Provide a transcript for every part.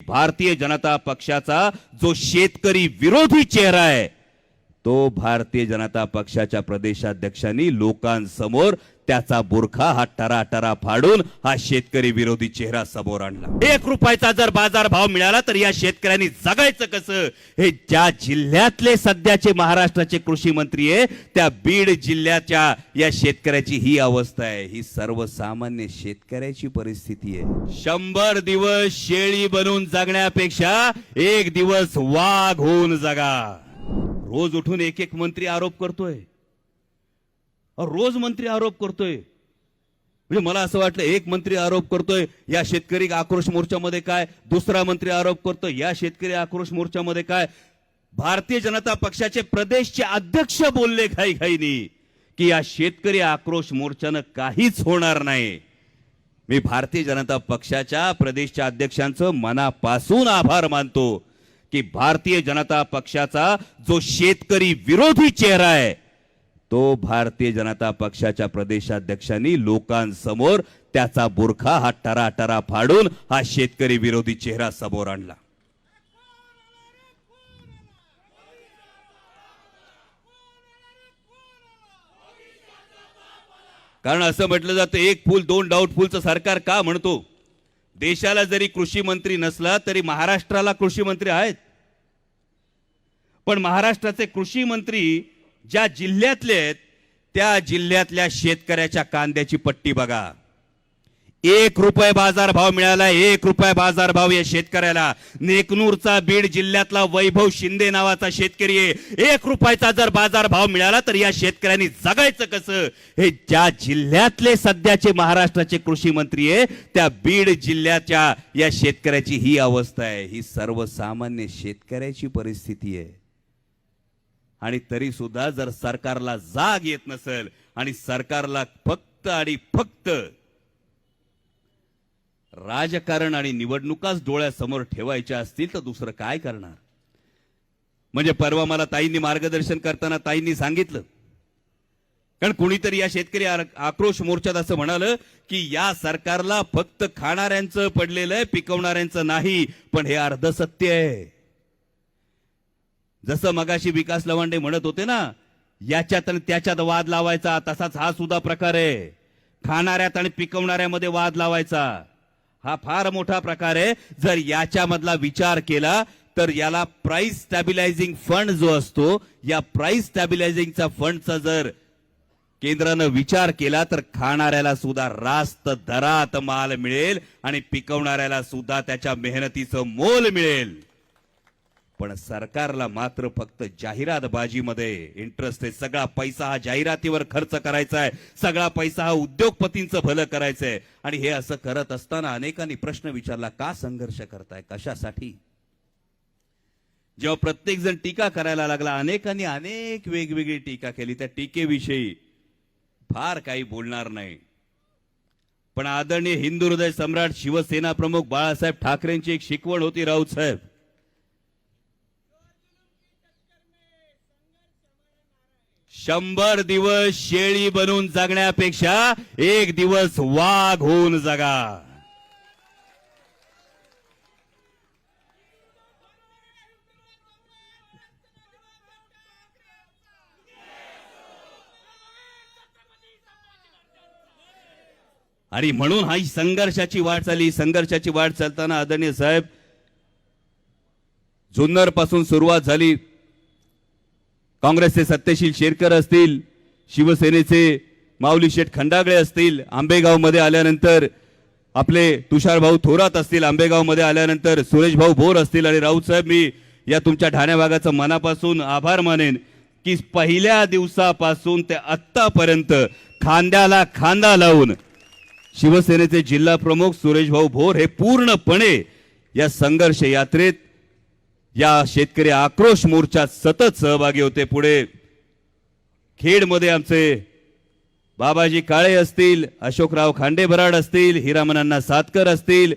भारतीय जनता पक्षाचा जो शेतकरी विरोधी चेहरा आहे तो भारतीय जनता पक्षाच्या प्रदेशाध्यक्षांनी लोकांसमोर त्याचा बुरखा हा टरा टरा फाडून हा शेतकरी विरोधी चेहरा समोर आणला. एक रुपयाचा जर बाजार भाव मिळाला तर या शेतकऱ्यांनी जगायचं कसं? हे ज्या जिल्ह्यातले सध्याचे महाराष्ट्राचे कृषी मंत्री आहे त्या बीड जिल्ह्याच्या या शेतकऱ्याची ही अवस्था आहे. ही सर्वसामान्य शेतकऱ्याची परिस्थिती आहे. शंभर दिवस शेळी बनून जगण्यापेक्षा एक दिवस वाघ होऊन जगा. रोज उठून एक एक मंत्री आरोप करतोय. रोज मंत्री आरोप करतोय. म्हणजे मला असं वाटलं एक मंत्री आरोप करतोय या शेतकरी आक्रोश मोर्चामध्ये काय? दुसरा मंत्री आरोप करतोय या शेतकरी आक्रोश मोर्चामध्ये काय? भारतीय जनता पक्षाचे प्रदेशचे अध्यक्ष बोलले घाई घाईनी की या शेतकरी आक्रोश मोर्चानं काहीच होणार नाही. मी भारतीय जनता पक्षाच्या प्रदेशच्या अध्यक्षांचं मनापासून आभार मानतो की भारतीय जनता पक्षाचा जो शेतकरी विरोधी चेहरा आहे तो भारतीय जनता पक्षाच्या प्रदेशाध्यक्षांनी लोकांसमोर त्याचा बुरखा हा टरा टरा फाडून हा शेतकरी विरोधी चेहरा समोर आणला. कारण असं म्हटलं जातं एक फूल दोन डाऊटफुलचं सरकार का म्हणतो? देशाला जरी कृषी मंत्री नसला तरी महाराष्ट्राला कृषी मंत्री आहेत. पण महाराष्ट्राचे कृषी मंत्री ज्या जिल्ह्यातले आहेत त्या जिल्ह्यातल्या शेतकऱ्याच्या कांद्याची पट्टी बघा. एक रुपये बाजार भाव मिळाला एक रुपये बाजार भाव या शेतकऱ्याला. नेकनूरचा बीड जिल्ह्यातला वैभव शिंदे नावाचा शेतकरी आहे. एक रुपयाचा जर बाजार भाव मिळाला तर या शेतकऱ्यांनी जगायचं कसं? हे ज्या जिल्ह्यातले सध्याचे महाराष्ट्राचे कृषी मंत्री आहे त्या बीड जिल्ह्याच्या या शेतकऱ्याची ही अवस्था आहे. ही सर्वसामान्य शेतकऱ्याची परिस्थिती आहे. आणि तरी सुद्धा जर सरकारला जाग येत नसेल आणि सरकारला फक्त आणि फक्त राजकारण आणि निवडणुकाच डोळ्यासमोर ठेवायच्या असतील तर दुसरं काय करणार? म्हणजे परवा मला ताईंनी मार्गदर्शन करताना ताईंनी सांगितलं. कारण कुणीतरी या शेतकरी आक्रोश मोर्चात असं म्हणालं की या सरकारला फक्त खाणाऱ्यांचं पडलेलं आहे पिकवणाऱ्यांचं नाही पण हे अर्ध सत्य आहे. जसं मगाशी विकास लवांडे म्हणत होते ना याच्यात आणि त्याच्यात वाद लावायचा तसाच हा सुद्धा प्रकार आहे. खाणाऱ्यात आणि पिकवणाऱ्यामध्ये वाद लावायचा. हा फार मोठा प्रकार आहे. जर याच्यामधला विचार केला तर याला प्राइस स्टॅबिलायझिंग फंड जो असतो या प्राइस स्टॅबिलायझिंगचा फंडचा जर केंद्रानं विचार केला तर खाणाऱ्याला सुद्धा रास्त दरात माल मिळेल आणि पिकवणाऱ्याला सुद्धा त्याच्या मेहनतीचं मोल मिळेल. पण सरकारला मात्र फक्त जाहिरात बाजीमध्ये इंटरेस्ट आहे. सगळा पैसा हा जाहिरातीवर खर्च करायचा आहे. सगळा पैसा हा उद्योगपतींचं भलं करायचं आहे आणि हे असं करत असताना अनेकांनी प्रश्न विचारला का संघर्ष करताय? कशासाठी? जेव्हा प्रत्येक जण टीका करायला लागला अनेकांनी अनेक वेगवेगळी टीका केली. त्या टीकेविषयी फार काही बोलणार नाही. पण आदरणीय हिंदू हृदय सम्राट शिवसेना प्रमुख बाळासाहेब ठाकरेंची एक शिकवण होती राऊत साहेब. शंभर दिवस शेळी बनून जगण्यापेक्षा एक दिवस वाघ होऊन जगा. आणि म्हणून हा संघर्षाची वाट चालली. संघर्षाची वाट चालताना आदरणीय साहेब जुन्नरपासून सुरुवात झाली. काँग्रेसचे सत्यशील शेरकर असतील शिवसेनेचे माऊली शेठ खंडागळे असतील आंबेगावमध्ये आल्यानंतर आपले तुषार भाऊ थोरात असतील आंबेगावमध्ये आल्यानंतर सुरेशभाऊ भोर असतील आणि राऊतसाहेब मी या तुमच्या ठाण्या भागाचं मनापासून आभार मानेन की पहिल्या दिवसापासून ते आत्तापर्यंत खांद्याला खांदा लावून शिवसेनेचे जिल्हा प्रमुख सुरेशभाऊ भोर हे पूर्णपणे या संघर्ष यात्रेत या शेतकरी आक्रोश मोर्चात सतत सहभागी होते पुढे. खेडमध्ये आमचे बाबाजी काळे असतील अशोकराव खांडेभराड असतील हिरामनांना सातकर असतील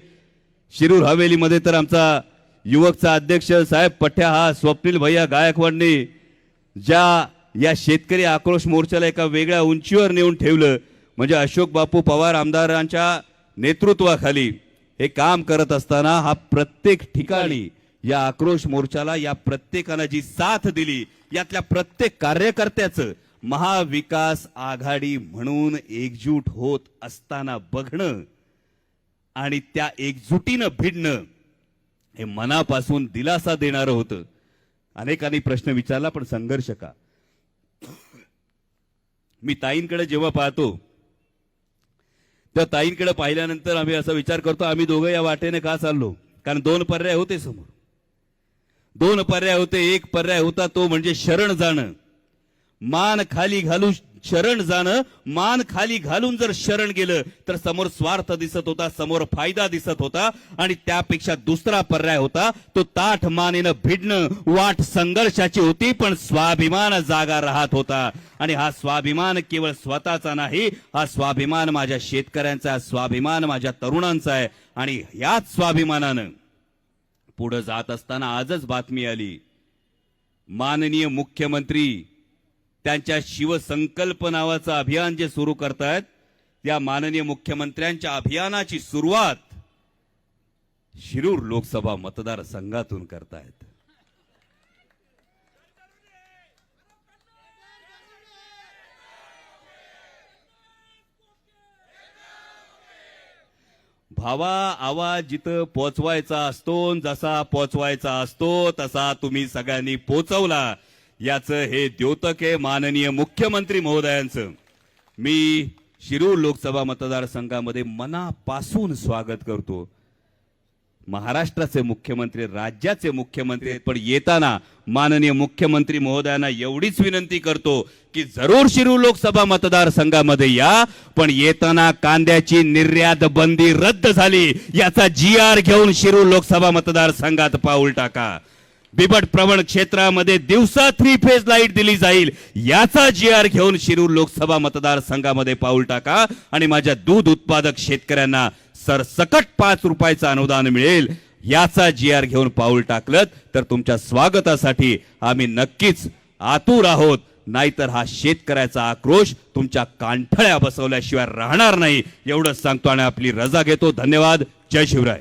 शिरूर हवेलीमध्ये तर आमचा युवकचा अध्यक्ष साहेब पठ्या हा स्वप्नील भैया गायकवाडनी ज्या या शेतकरी आक्रोश मोर्चाला एका वेगळ्या उंचीवर नेऊन ठेवलं म्हणजे अशोक बापू पवार आमदारांच्या नेतृत्वाखाली हे काम करत असताना हा प्रत्येक ठिकाणी या आक्रोश मोर्चाला या प्रत्येकानं जी साथ दिली यातल्या प्रत्येक कार्यकर्त्याचं महाविकास आघाडी म्हणून एकजूट होत असताना बघणं आणि त्या एकजुटीनं भिडणं हे मनापासून दिलासा देणारं होतं. अनेकांनी प्रश्न विचारला पण संघर्ष का? मी ताईंकडे जेव्हा पाहतो त्या ताईंकडे पाहिल्यानंतर आम्ही असा विचार करतो आम्ही दोघं या वाटेने का चाललो? कारण दोन पर्याय होते समोर. दोन पर्याय होते. एक पर्याय होता तो म्हणजे शरण जाणं. मान खाली घालून शरण जाणं. मान खाली घालून जर शरण गेलं तर समोर स्वार्थ दिसत होता समोर फायदा दिसत होता. आणि त्यापेक्षा दुसरा पर्याय होता तो ताठ मानेनं भिडणं. वाट संघर्षाची होती पण स्वाभिमान जागा राहत होता. आणि हा स्वाभिमान केवळ स्वतःचा नाही हा स्वाभिमान माझ्या शेतकऱ्यांचा आहे, स्वाभिमान माझ्या तरुणांचा आहे. आणि याच स्वाभिमानानं पुढे जात असताना आजच बातमी आली. माननीय मुख्यमंत्री त्यांच्या शिवसंकल्प नावाचं अभियान जे सुरू करतायत त्या माननीय मुख्यमंत्र्यांच्या अभियानाची सुरुवात शिरूर लोकसभा मतदारसंघातून करतायत. भावा आवाज जिथं पोचवायचा असतो जसा पोचवायचा असतो तसा तुम्ही सगळ्यांनी पोचवला. याचं हे द्योतक आहे माननीय मुख्यमंत्री महोदयांचं. मी शिरूर लोकसभा मतदारसंघामध्ये मनापासून स्वागत करतो. महाराष्ट्राचे मुख्यमंत्री राज्याचे मुख्यमंत्री आहेत पण येताना माननीय मुख्यमंत्री महोदयांना एवढीच विनंती करतो की जरूर शिरू लोकसभा मतदारसंघामध्ये या पण येताना कांद्याची निर्यात बंदी रद्द झाली याचा जी आर घेऊन शिरू लोकसभा मतदारसंघात पाऊल टाका. बिबट प्रवण क्षेत्रामध्ये दिवसा थ्री फेज लाइट दिली जाईल. याचा जी आर घेऊन शिरूर लोकसभा मतदारसंघामध्ये पाऊल टाका आणि माझ्या दूध उत्पादक शेतकऱ्यांना सरसकट पाच रुपयाचं अनुदान मिळेल. याचा जी आर घेऊन पाऊल टाकलं तर तुमच्या स्वागतासाठी आम्ही नक्कीच आतुर आहोत. नाहीतर हा शेतकऱ्याचा आक्रोश तुमच्या कांठळ्या बसवल्याशिवाय राहणार नाही. एवढंच सांगतो आणि आपली रजा घेतो. धन्यवाद. जय शिवराय.